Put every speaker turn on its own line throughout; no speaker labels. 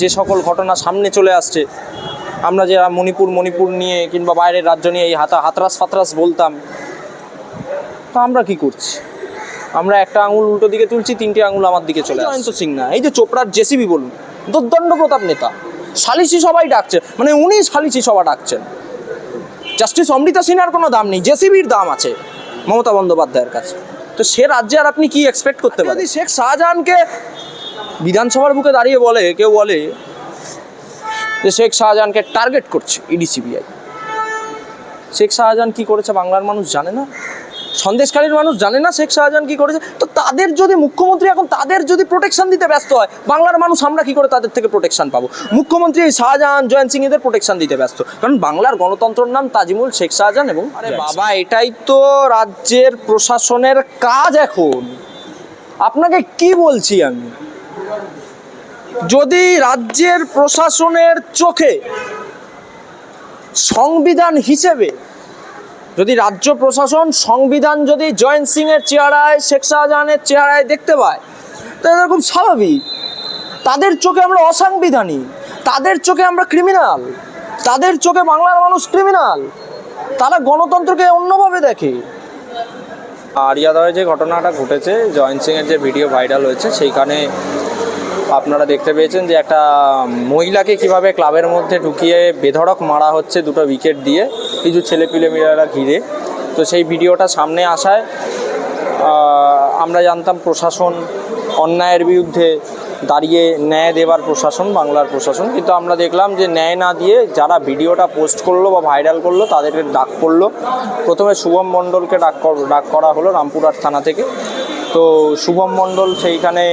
যে সকল ঘটনা সামনে চলে আসছে আমরা যারা মণিপুর মণিপুর নিয়ে কিংবা বাইরের রাজ্য নিয়ে এই হাতা হাতরাস ফাতরাস বলতাম তা আমরা কি করছি? আমরা একটা আঙুল উল্টো দিকে তুলছি তিনটে আঙুল আমার দিকে চলে জয়ন্ত সিং না এই যে চোপড়ার জেসিবি বলুন দুর্দণ্ড প্রতাপ নেতা সালিসি সবাই ডাকছে মানে উনি সালিসি সভা ডাকছেন। জাস্টিস অমৃতা সিনহার কোনো দাম নেই জেসিবির দাম আছে মমতা বন্দ্যোপাধ্যায়ের কাছে। তো সে রাজ্যে আর আপনি কি এক্সপেক্ট করতে পারেন? যদি শেখ শাহজাহানকে বিধানসভার বুকে দাঁড়িয়ে বলে কেউ বলে যে শেখ শাহজাহানকে টার্গেট করছে ইডি সিবিআই শেখ শাহজাহান কি করেছে বাংলার মানুষ জানে না? সন্দেশকারীর মানুষ জানে না শেখ শাহজাহান কি করেছে? তো তাদের যদি মুখ্যমন্ত্রী এখন তাদের যদি প্রোটেকশন দিতে ব্যস্ত হয় বাংলার মানুষ আমরা কি করে তাদের থেকে প্রোটেকশন পাবো? মুখ্যমন্ত্রী এই শাহজাহান জয়ন্ত সিং এদের প্রোটেকশন দিতে ব্যস্ত। কারণ বাংলার গণতন্ত্রের নাম তাজিমুল শেখ শাহজাহান এবং আরে বাবা এটাই তো রাজ্যের প্রশাসনের কাজ এখন। আপনাকে কি বলছি আমি? যদি রাজ্যের প্রশাসনের চোখে সংবিধান হিসেবে যদি রাজ্য প্রশাসন সংবিধান যদি জয়ন্ত সিং এর চেহারায়, শেখ শাহজাহানের চেহারায় দেখতে পায়, তাহলে খুব স্বাভাবিক। তাদের চোখে আমরা অসাংবিধানিক তাদের চোখে আমরা ক্রিমিনাল তাদের চোখে বাংলার মানুষ ক্রিমিনাল তারা গণতন্ত্রকে অন্যভাবে দেখে। আরিয়াদয়ে যে ঘটনাটা ঘটেছে, জয়ন্ত সিংয়ের যে ভিডিও ভাইরাল হয়েছে, সেইখানে আপনারা দেখতে পেয়েছেন যে একটা মহিলাকে কীভাবে ক্লাবের মধ্যে ঢুকিয়ে বেধড়ক মারা হচ্ছে দুটো উইকেট দিয়ে কিছু ছেলেপিলে মেয়েরা ঘিরে। তো সেই ভিডিওটা সামনে আসায় আমরা জানতাম প্রশাসন অন্যায়ের বিরুদ্ধে দাঁড়িয়ে ন্যায় দেবার প্রশাসন, বাংলার প্রশাসন। কিন্তু আমরা দেখলাম যে ন্যায় না দিয়ে যারা ভিডিওটা পোস্ট করল বা ভাইরাল করল, তাদেরকে ডাক করল প্রথমে শুভম মণ্ডলকে ডাক ডাক করা হলো রামপুরহাট থানা থেকে। তো শুভম মণ্ডল সেইখানে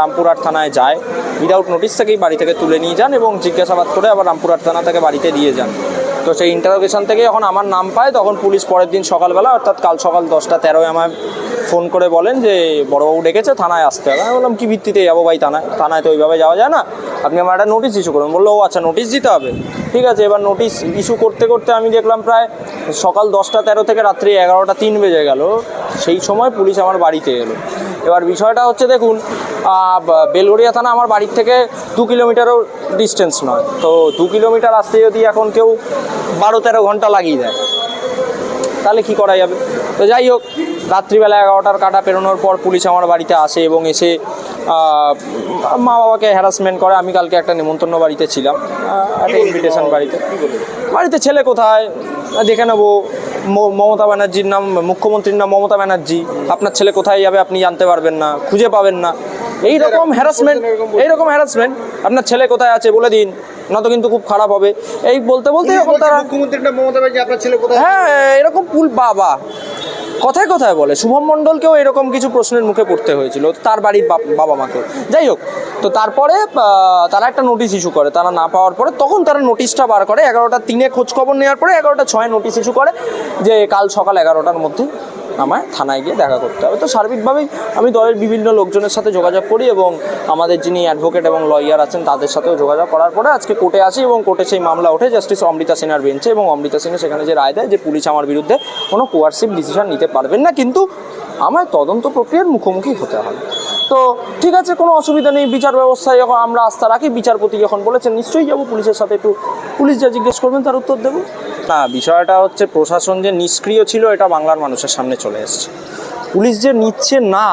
রামপুরহাট থানায় যায়। উইদাউট নোটিস থেকেই বাড়ি থেকে তুলে নিয়ে যান এবং জিজ্ঞাসাবাদ করে আবার রামপুরহাট থানা থেকে বাড়িতে দিয়ে যান। তো সেই ইন্টারোগেশন থেকে যখন আমার নাম পায়, তখন পুলিশ পরের দিন সকালবেলা, অর্থাৎ কাল সকাল দশটা তেরোয় আমায় ফোন করে বলেন যে, বড়বাবু ডেকেছে, থানায় আসতে হবে। আমি বললাম, কী ভিত্তিতে যাব ভাই থানায়? থানায় তো ওইভাবে যাওয়া যায় না। আপনি আমার একটা নোটিশ ইস্যু করুন বলল, ও আচ্ছা নোটিশ দিতে হবে। ঠিক আছে, এবার নোটিশ ইস্যু করতে করতে আমি দেখলাম প্রায় সকাল দশটা তেরো থেকে রাত্রি এগারোটা তিন বেজে গেল। সেই সময় পুলিশ আমার বাড়িতে এলো। এবার বিষয়টা হচ্ছে দেখুন বেলগড়িয়া থানা আমার বাড়ির থেকে দু কিলোমিটারও ডিস্টেন্স নয়। তো দু কিলোমিটার আসতে যদি এখন কেউ বারো তেরো ঘণ্টা লাগিয়ে দেয় তাহলে কি করা যাবে? তো যাই হোক রাত্রিবেলা এগারোটার কাটা পেরোনোর পর পুলিশ আমার বাড়িতে আসে এবং এসে মা বাবাকে হ্যারাসমেন্ট করে। আমি কালকে একটা নেমন্তন্ন বাড়িতে ছিলাম একটা ইনভিটেশন বাড়িতে। বাড়িতে ছেলে কোথায়? দেখে নেব। মমতা ব্যানার্জির নাম মুখ্যমন্ত্রীর নাম মমতা ব্যানার্জি। আপনার ছেলে কোথায় যাবে আপনি জানতে পারবেন না খুঁজে পাবেন না। এই রকম হ্যারাসমেন্ট এই রকম হ্যারাসমেন্ট আপনার ছেলে কোথায় আছে বলে দিন না তো কিন্তু খুব খারাপ হবে। এই বলতে বলতে যখন তারা
মুখ্যমন্ত্রীর নাম মমতা ব্যানার্জি আপনার ছেলে কোথায়
হ্যাঁ এরকম পুল বাবা। কথায় কথায় বলে। শুভম মণ্ডলকেও এরকম কিছু প্রশ্নের মুখে পড়তে হয়েছিল, তার বাড়ির বাবা মাকেও। যাই হোক, তো তারপরে তারা একটা নোটিশ ইস্যু করে। তারা না পাওয়ার পরে তখন তারা নোটিশটা বার করে। এগারোটা তিনে খোঁজখবর নেওয়ার পরে এগারোটা ছয় নোটিশ ইস্যু করে যে কাল সকাল এগারোটার মধ্যে। আমায় থানায় গিয়ে দেখা করতে হবে। তো সার্বিকভাবেই আমি দলের বিভিন্ন লোকজনের সাথে যোগাযোগ করি এবং আমাদের যিনি অ্যাডভোকেট এবং লয়ার আছেন, তাদের সাথেও যোগাযোগ করার পরে আজকে কোর্টে আসি এবং কোর্টে সেই মামলা ওঠে জাস্টিস অমৃতা সেনার বেঞ্চে এবং অমৃতা সিনহা সেখানে যে রায় দেয় যে পুলিশ আমার বিরুদ্ধে কোনো কোয়ারসিভ ডিসিশন নিতে পারবেন না, কিন্তু আমায় তদন্ত প্রক্রিয়ার মুখোমুখি হতে হবে। তো ঠিক আছে, কোনো অসুবিধা নেই, বিচার ব্যবস্থায় যখন আমরা আস্থা রাখি, বিচারপতি যখন বলেছেন, নিশ্চয়ই যাব পুলিশের সাথে। একটু পুলিশ যা জিজ্ঞেস করবেন, তার উত্তর দেবো। না, বিষয়টা হচ্ছে প্রশাসন যে নিষ্ক্রিয় ছিল, এটা বাংলার মানুষের সামনে চলে এসছে। পুলিশ যে নিচ্ছে না,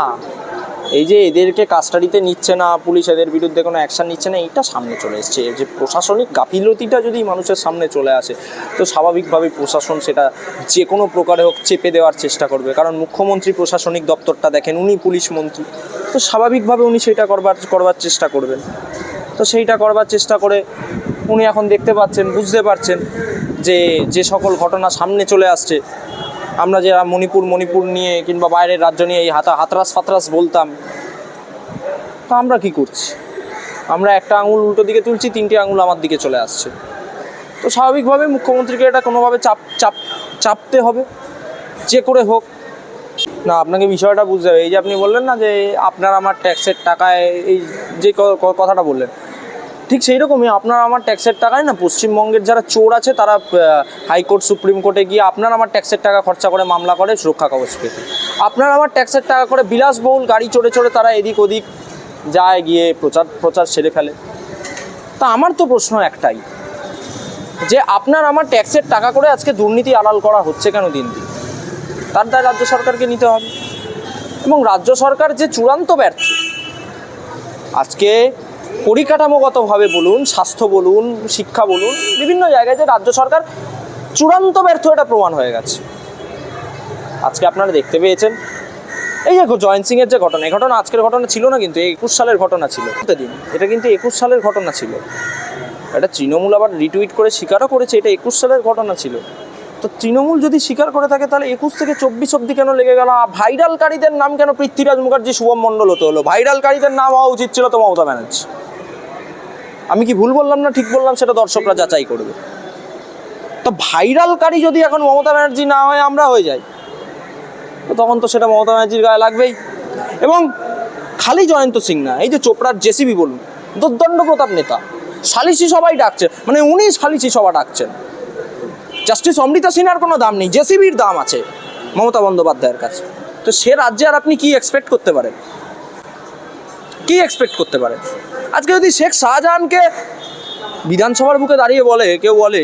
এই যে এদেরকে কাস্টাডিতে নিচ্ছে না, পুলিশ এদের বিরুদ্ধে কোনো অ্যাকশন নিচ্ছে না, এইটা সামনে চলে এসছে। এই যে প্রশাসনিক গাফিলতিটা যদি মানুষের সামনে চলে আসে, তো স্বাভাবিকভাবেই প্রশাসন সেটা যে কোনো প্রকারে হোক চেপে দেওয়ার চেষ্টা করবে। কারণ মুখ্যমন্ত্রী প্রশাসনিক দপ্তরটা দেখেন, উনি পুলিশ মন্ত্রী। তো স্বাভাবিকভাবে উনি সেটা করবার করবার চেষ্টা করবেন। তো সেইটা করবার চেষ্টা করে উনি এখন দেখতে পাচ্ছেন, বুঝতে পারছেন যে যে সকল ঘটনা সামনে চলে আসছে। আমরা যারা মণিপুর মণিপুর নিয়ে কিংবা বাইরের রাজ্য নিয়ে এই হাতা, হাতরাস ফাতরাস বলতাম, তো আমরা কি করছি? আমরা একটা আঙুল উল্টো দিকে তুলছি, তিনটে আঙুল আমার দিকে চলে আসছে। তো স্বাভাবিকভাবে মুখ্যমন্ত্রীকে এটা কোনোভাবে চাপ চাপ, চাপতে হবে। যে করে হোক না, আপনাকে বিষয়টা বুঝতে হবে। এই যে আপনি বললেন না যে আপনার আমার ট্যাক্সের টাকায় এই যে কথাটা বললেন, ঠিক সেই রকমই আপনার আমার ট্যাক্সের টাকায় না পশ্চিমবঙ্গের যারা চোর আছে তারা হাইকোর্ট, সুপ্রিম কোর্টে গিয়ে আপনার আমার ট্যাক্সের টাকা খরচা করে মামলা করে সুরক্ষা কবচ পেতে। আপনার আমার ট্যাক্সের টাকা করে বিলাসবহুল গাড়ি চড়ে চড়ে তারা এদিক ওদিক যায় গিয়ে প্রচার প্রচার সেরে ফেলে। তা আমার তো প্রশ্ন একটাই, যে আপনার আমার ট্যাক্সের টাকা করে আজকে দুর্নীতি আড়াল করা হচ্ছে কেন দিন দিন? তার দায় রাজ্য সরকারকে নিতে হবে। এবং রাজ্য সরকার যে চূড়ান্ত ব্যর্থ, আজকে পরিকাঠামোগতভাবে বলুন, স্বাস্থ্য বলুন, শিক্ষা বলুন, বিভিন্ন জায়গায় যে রাজ্য সরকার চূড়ান্ত ব্যর্থ এটা প্রমাণ হয়ে গেছে। আজকে আপনারা দেখতে পেয়েছেন, এই যে জয়ন্ত সিং এর যে ঘটনা, এই ঘটনা আজকের ঘটনা ছিল না কিন্তু একুশ সালের ঘটনা ছিল। দিন এটা কিন্তু একুশ সালের ঘটনা ছিল। এটা তৃণমূল আবার রিটুইট করে স্বীকারও করেছে, এটা একুশ সালের ঘটনা ছিল। তো তৃণমূল যদি স্বীকার করে থাকে, তাহলে একুশ থেকে চব্বিশ অব্দি কেন লেগে গেল? ভাইরালকারীদের নাম কেন পৃথ্বীরাজ মুখার্জি, শুভম মণ্ডল হতে হলো? ভাইরালকারীদের নাম হওয়া উচিত ছিল তো মমতা ব্যানার্জি। আমি কি ভুল বললাম না ঠিক বললাম? সেটা দর্শকরা যাচাই করবে। তো ভাইরালকারী যদি এখন মমতা ব্যানার্জি না হয়, আমরা হয়ে যাই। তো তখন তো সেটা মমতা ব্যানার্জির গায়ে লাগবেই। এবং খালি জয়ন্ত সিং না, এই যে চোপড়ার জেসিবি বলুন, দুর্দণ্ড প্রতাপ নেতা সালিসি সবাই ডাকছে মানে উনি সালিসি সভা ডাকছেন। জাস্টিস অমৃতা সিনহার কোনো দাম নেই, জেসিবির দাম আছে মমতা বন্দ্যোপাধ্যায়ের কাছে। তো সে রাজ্যে আর আপনি কি এক্সপেক্ট করতে পারেন? কি এক্সপেক্ট করতে পারেন? আজকে যদি শেখ শাহজাহানকে বিধানসভার বুকে দাঁড়িয়ে বলে, কেউ বলে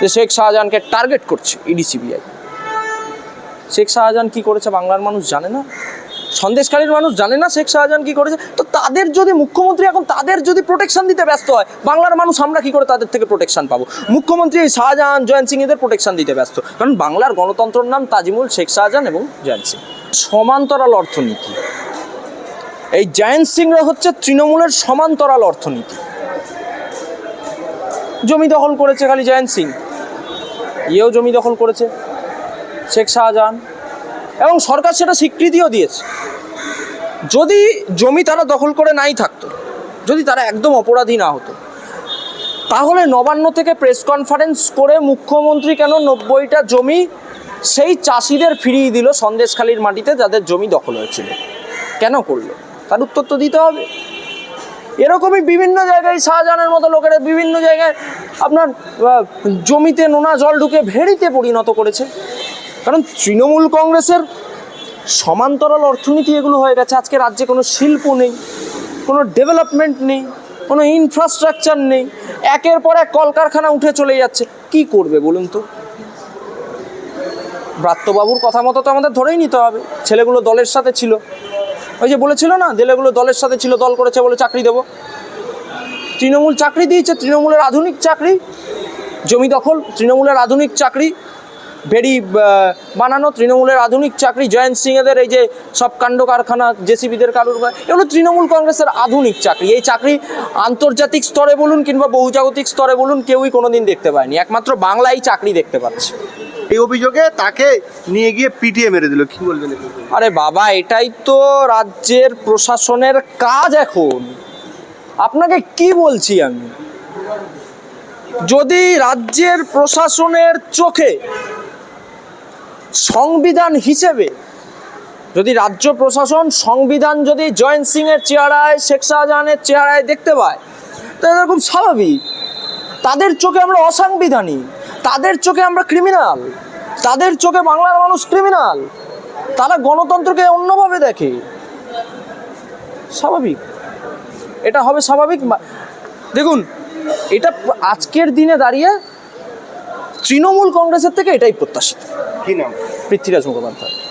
যে শেখ শাহজাহানকে টার্গেট করছে ইডি সিবিআই শেখ শাহজাহান কি করেছে বাংলার মানুষ জানে না? সন্দেশকারীর মানুষ জানে না শেখ শাহজাহান কি করেছে। তো তাদের যদি, মুখ্যমন্ত্রী এখন তাদের যদি প্রোটেকশন দিতে ব্যস্ত হয়, বাংলার মানুষ আমরা কি করে তাদের থেকে প্রোটেকশন পাবো? মুখ্যমন্ত্রী শাহজাহান, জয়ন্ত সিং এদের প্রোটেকশন দিতে ব্যস্ত। কারণ বাংলার গণতন্ত্রের নাম তাজিমুল শেখ শাহজাহান এবং জয়ন্ত সিং। সমান্তরাল অর্থনীতি। এই জয়ন্ত সিংরা হচ্ছে তৃণমূলের সমান্তরাল অর্থনীতি। জমি দখল করেছে খালি জয়ন্ত সিং। ইয়েও জমি দখল করেছে। শেখ শাহজাহান। এবং সরকার সেটা স্বীকৃতিও দিয়েছে। যদি জমি তারা দখল করে নাই থাকতো, যদি তারা একদম অপরাধী না হতো, তাহলে নবান্ন থেকে প্রেস কনফারেন্স করে মুখ্যমন্ত্রী কেন নব্বইটা জমি সেই চাষিদের ফিরিয়ে দিল সন্দেশখালির মাটিতে যাদের জমি দখল হয়েছিল? কেন করল? তার উত্তর তো দিতে হবে। এরকমই বিভিন্ন জায়গায় শাহজাহানের মতো লোকেরা বিভিন্ন জায়গায় আপনার জমিতে নোনা জল ঢুকে ভেড়িতে পরিণত করেছে। কারণ তৃণমূল কংগ্রেসের সমান্তরাল অর্থনীতি এগুলো হয়ে গেছে। আজকে রাজ্যে কোনো শিল্প নেই, কোনো ডেভেলপমেন্ট নেই, কোনো ইনফ্রাস্ট্রাকচার নেই। একের পর এক কলকারখানা উঠে চলে যাচ্ছে। কি করবে বলুন তো? ব্রাত্যবাবুর কথা মতো তো আমাদের ধরেই নিতে হবে। ছেলেগুলো দলের সাথে ছিল। ওই যে বলেছিল না ছেলেগুলো দলের সাথে ছিল, দল করেছে বলে চাকরি দেবো। তৃণমূল চাকরি দিয়েছে, তৃণমূলের আধুনিক চাকরি। জমি দখল, তৃণমূলের আধুনিক চাকরি। ভেরি বানানো তৃণমূলের আধুনিক চাকরি জয়ন্ত সিং এদের এই যে সব কাণ্ড কারখানা জেসিবিদের কারুর এগুলো তৃণমূল কংগ্রেসের আধুনিক চাকরি। এই চাকরি আন্তর্জাতিক স্তরে বলুন কিংবা বহুজাগতিক স্তরে বলুন কেউই কোনোদিন দেখতে পায়নি। একমাত্র বাংলায় চাকরি দেখতে পাচ্ছে।
এই অভিযোগে তাকে নিয়ে গিয়ে পিটিয়ে মেরে দিল। কি বলবেন
আরে বাবা এটাই তো রাজ্যের প্রশাসনের কাজ এখন। আপনাকে কি বলছি আমি? যদি রাজ্যের প্রশাসনের চোখে সংবিধান হিসেবে যদি রাজ্য প্রশাসন সংবিধান যদি জয়ন্ত সিং এর চেহারায়, শেখ শাহজাহানের চেহারায় দেখতে পায়, তো খুব স্বাভাবিক। তাদের চোখে আমরা অসাংবিধানিক, তাদের চোখে আমরা ক্রিমিনাল তাদের চোখে বাংলার মানুষ ক্রিমিনাল তারা গণতন্ত্রকে অন্যভাবে দেখে। স্বাভাবিক। এটা হবে স্বাভাবিক দেখুন, এটা আজকের দিনে দাঁড়িয়ে তৃণমূল কংগ্রেসের থেকে এটাই প্রত্যাশিত।
কি নাম?
পৃথ্বীরাজ মুখোপাধ্যায়।